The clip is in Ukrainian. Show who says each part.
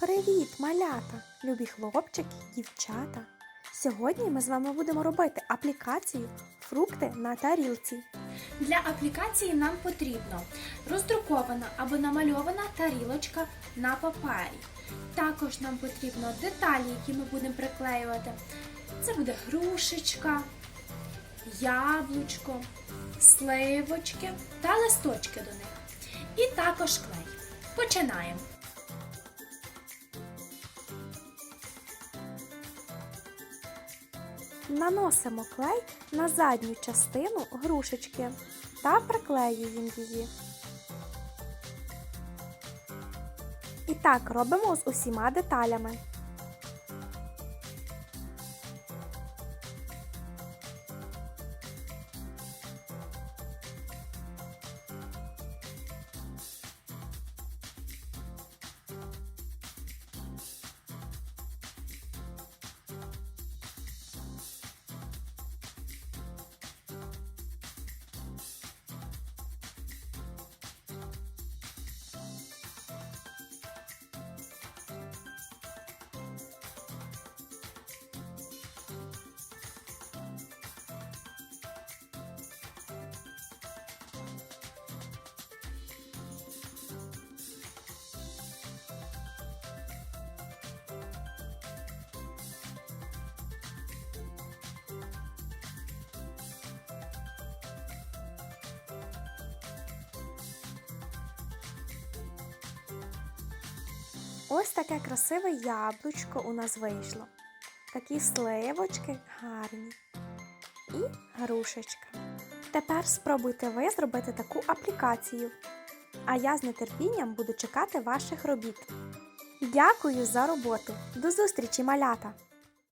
Speaker 1: Привіт, малята, любі хлопчики, дівчата. Сьогодні ми з вами будемо робити аплікацію Фрукти на тарілці.
Speaker 2: Для аплікації нам потрібно роздрукована або намальована тарілочка на папері. Також нам потрібно деталі, які ми будемо приклеювати. Це буде грушечка, яблучко, сливочки та листочки до них. І також клей. Починаємо.
Speaker 1: Наносимо клей на задню частину грушечки та приклеюємо її. І так робимо з усіма деталями. Ось таке красиве яблучко у нас вийшло. Такі сливочки гарні. І грушечка. Тепер спробуйте ви зробити таку аплікацію. А я з нетерпінням буду чекати ваших робіт. Дякую за роботу. До зустрічі, малята!